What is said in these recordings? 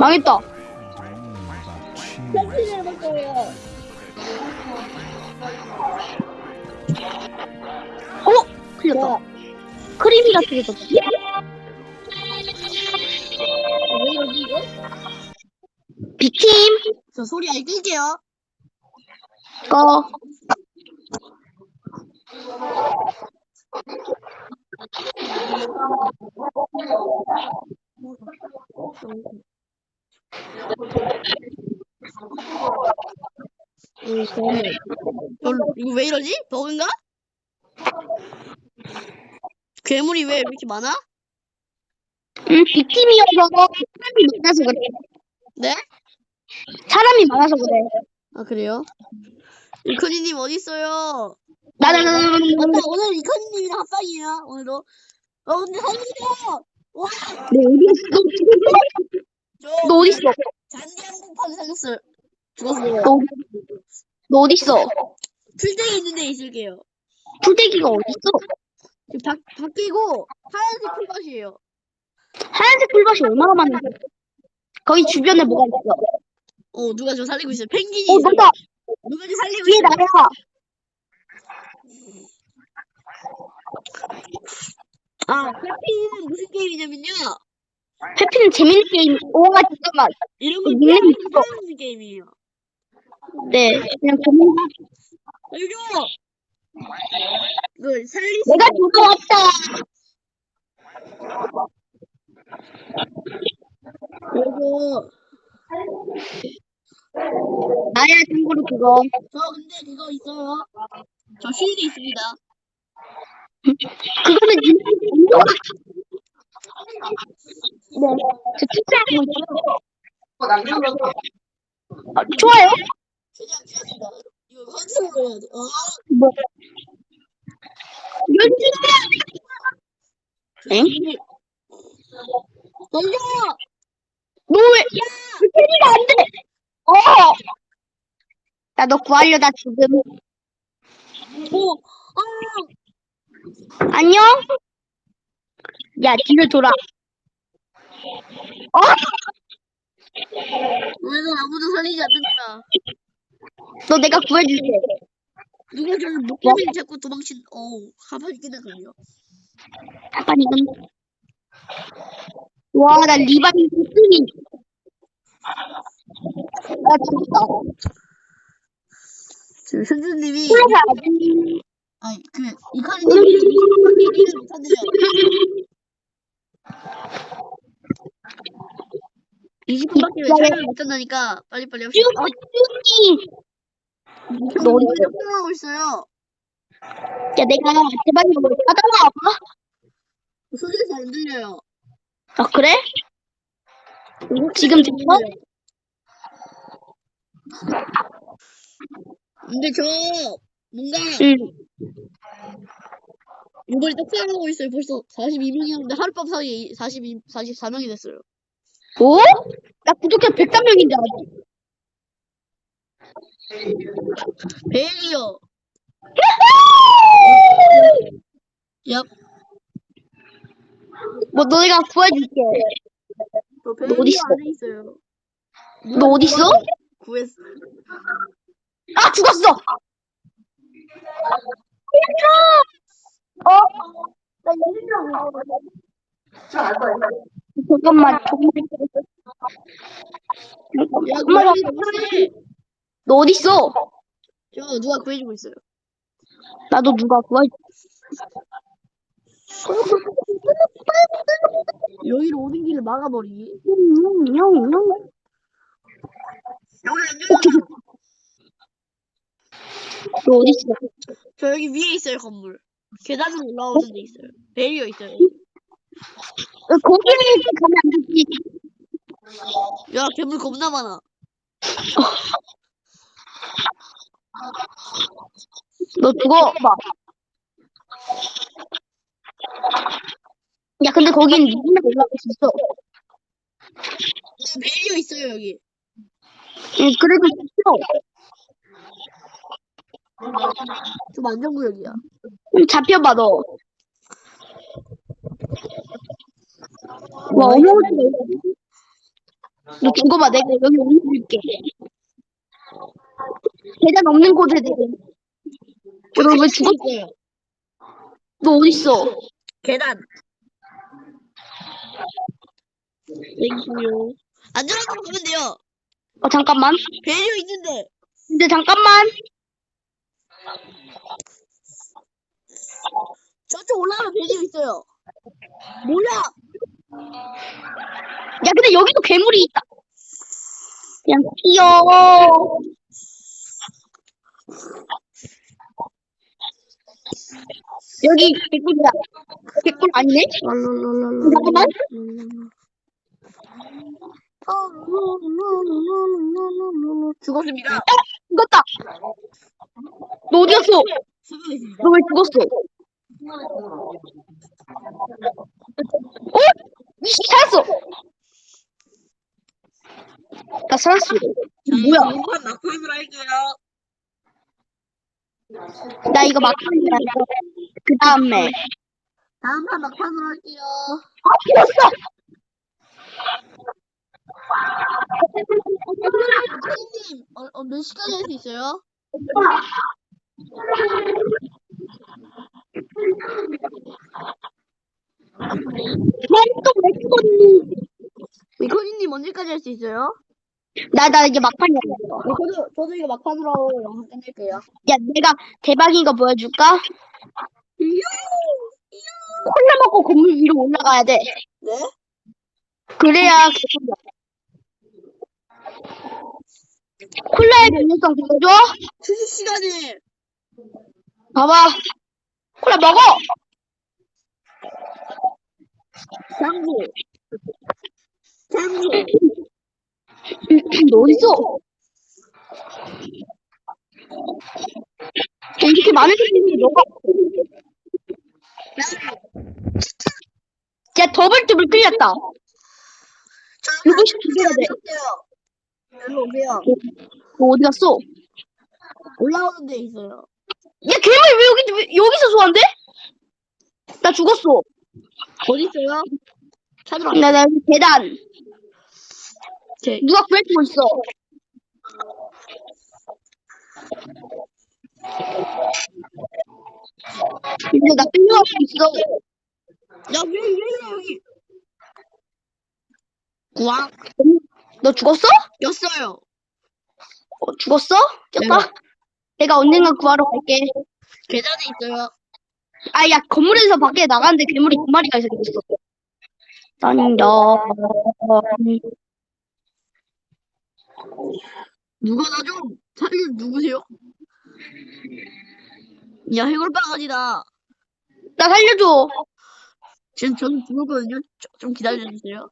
망했다. 편집을 해볼 거예요. 어? 틀렸다. 크리미가 틀렸다. 왜 이러지 이거? B팀 저 소리 아예 끌게요. 꺼. 별로 이거 왜 이러지? 버그인가? 괴물이 왜 이렇게 많아? 응, B팀이어서 사람이 많아서 그래. 네? 사람이 많아서 그래. 아 그래요? 이커니님 어디 있어요? 나나나나나. 맞다 오늘 이커니님이랑 합방이에요 오늘도. 어 근데 살려주세요. 와, 너 어디 있어? 저 너 어디 있어? 잔디한 공판에 살렸어요. 죽었어요. 너, 너 어디 있어? 풀떼기 있는 데 있을게요. 풀떼기가 어디 있어? 지금 바, 바뀌고 하얀색 풀밭이에요. 하얀색 풀밭이 얼마나 많은데? 거기 주변에 뭐가 있어? 어 누가 저 살리고 있어요. 펭귄이 어, 있어요. 너다. 누가 저 살리고 뒤에 있어요. 나야. 아 해피는 무슨 게임이냐면요. 해피는 재밌는 게임. 와, 잠깐만. 이런 닉네임 있어. 피하는 게임이에요. 네, 그냥 재밌는. 이걸 살릴 수 내가 죽어왔다. 그리고 나야 참고로 그거. 저 근데 그거 있어요. 저 쉴드 있습니다. 그거는 인도. 네, 저 투자하고 있어요. 아, 좋아요. 최대한 피합니다. 이거 컨트롤 해야 돼. 아, 뭐? 돼. 엥? 살려! 너 왜? 테니가 안 돼. 어. 나 너 구하려 다 지금. 오! 아! 안녕. 야 뒤를 돌아. 어? 왜너 아무도 살리지 않는다. 너 내가 구해줄게. 누가 저를 목 때문에 자꾸 도망친, 어우, 가만히 끝나군요. 잠깐 이건. 와, 나 리바인 꼴등이. 나 죽었다. 지금 현주님이, 올라가야지. 아니, 그, 이카리님이 얘기를 못한대요. 20분밖에 왜 촬영을 못한다니까 빨리빨리 합시다. 쭈, 쭈니. 너 어디 있어? 협동하고 있어요. 야, 내가 대박이 뭐 따라와 봐. 소리가 잘 안 들려요. 아, 그래? 지금 들려? 근데 저 뭔가 응. 이번에 떡상하고 있어요. 벌써 42명이었는데 하룻밤 사이에 42, 44명이 됐어요. 오? 나 구독자 103명인데 아직. 베일이요. 얍. 뭐 너희가 구해줄게. 저 어디 베일이 있어? 안에 있어요. 너 어디 있어? 구했어. 아 죽었어. 어? 나 잠깐만 야, 잠깐만 너 어디 있어? 저 누가 구해주고 있어요. 나도 누가 구해? 여기로 오는 길을 막아버리기. 형, 여기 안 열려. 너 어디 있어? 저 여기 위에 있어요 건물. 계단으로 올라오는 데 있어요. 베리어 있어요. 어, 거기는 가면 안 되지. 야 괴물 겁나 많아. 너 죽어 봐. 야 근데 거긴 누구나 올라갈 수 있어. 네, 베리어 있어요 여기. 응, 그래도 있어. 좀 안정 구역이야 음, 잡혀봐 너. 와 어머 너 죽어봐 내가 여기 올려줄게. 계단 없는 곳에 대해. 여러분 죽었너 어딨어? 계단. 땡큐. 안전하게 보면 돼요. 어 잠깐만. 배려 있는데. 근데 잠깐만. 저쪽 올라가면 배려 있어요. 몰라. 야, 근데 여기도 괴물이 있다. 그냥 뛰어. 여기 개꿀이야. 개꿀 아니네? 잠깐만. 죽었습니다. 죽었다. 너 어디 갔어? 너 왜 죽었어? 어? 이씨 살았어. 나 살았어. 뭐야? 이번 막판으로 할게요. 나 이거 막판이야. 그 다음에 다음 판 막판으로 할게요. 아 죽었어. 선생님, 어, 어, 몇 시까지 할 수 있어요? 넌또왜 죽었니? 미코니님 언제까지 할 수 있어요? 나 나 이제 막판이야. 네, 저도, 저도 이거 막판으로 영상 끝낼게요. 야 내가 대박인 거 보여줄까? 콜라 먹고 건물 위로 올라가야 돼. 네? 그래야 개꿀이야. 콜라의 변효성 보여줘? 휴식 시간에 봐봐. 콜라 먹어. 장구. 장구. 너 어딨어? 야, 이렇게 많은 사람들이 너가 야 더블트블 끌렸다. 이거 시켜야 돼. 일로 오세요. 너 어디 갔어? 올라오는 데 있어요. 야 괴물 왜 여기 왜 여기서 소환돼? 나 죽었어. 어디 있어요? 찾으러 나, 나 여기 계단. 제, 누가 구해주고 있어? 근데 나 끌려가고 있어. 야, 왜, 왜, 왜, 여기. 구왕. 너 죽었어? 였어요. 어, 죽었어? 졌다? 내가 언젠가 구하러 갈게. 계단에 있어요. 아, 야, 건물에서 밖에 나가는데 괴물이 두 마리가 생겼어. 던져. 누가 나 좀 살려 누구세요? 야, 해골 바가지다. 나 살려줘. 지금 저는 죽었거든요. 저- 좀 기다려주세요.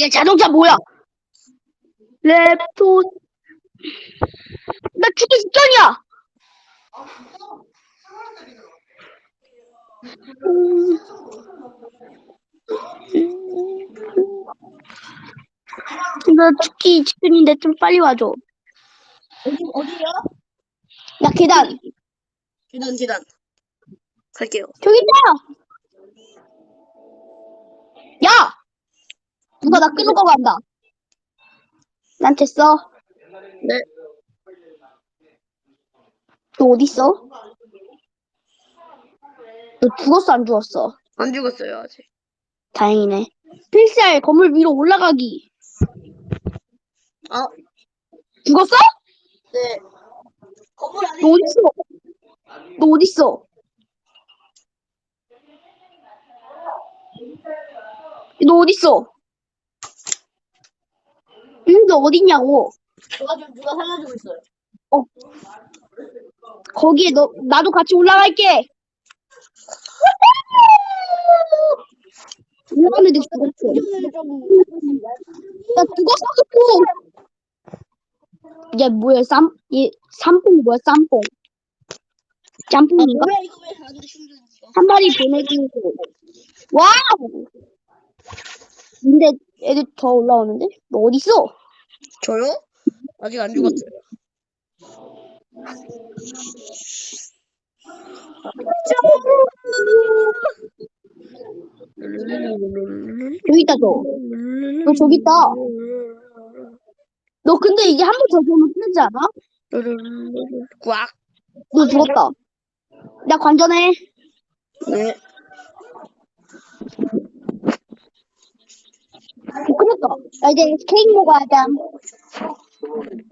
야, 자동차 뭐야? 랩토. 나 죽기 직전이야. 나 죽기 직전인데 좀 빨리 와줘. 어디, 어디요? 나 계단. 계단, 계단. 갈게요. 저기 있다. 야! 누가 나 끌고 간다. 난 됐어. 네. 너 어디 있어? 너 죽었어 안 죽었어? 안 죽었어요, 아직. 다행이네. 필살 건물 위로 올라가기. 아, 죽었어? 네. 건물 안에 너 어디 있어? 너 어디 있어? 너 어디 있어? 응, 너 어딨냐고? 누가 좀 누가 살려주고 있어요. 거기에 너 나도 같이 올라갈게. 올라가는데 죽었어. 충전을 좀나 죽었어. 야 뭐야 쌈? 얘 쌈뽕 뭐야 쌈뽕? 아, 짬뽕인가? 뭐야 이거 왜 하는데 충전이가? 한 마리 보내주고 와우! 근데 애들 더 올라오는데? 너 어디 있어? 저요? 아직 안 죽었어요. 여기 있다, 너. 너 저기 있다. 너 근데 이게 한 번 더 보면 끝나지 않아? 꽉. 너 죽었다. 나 관전해. 네. 어, 끝났다. 나 이제 케이크 먹어야 돼.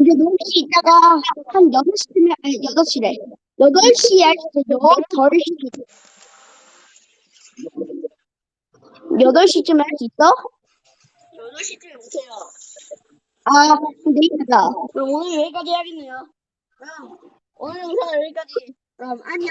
이제 너 혹시 이따가 한 6시쯤에, 아니, 8시래. 8시에 할수 있어. 8시. 8시쯤에 할 수 있어? 8시쯤에 못해요. 아, 내일 가자. 그럼 오늘 여기까지 해야겠네요. 그럼 오늘 영상은 여기까지. 그럼 안녕.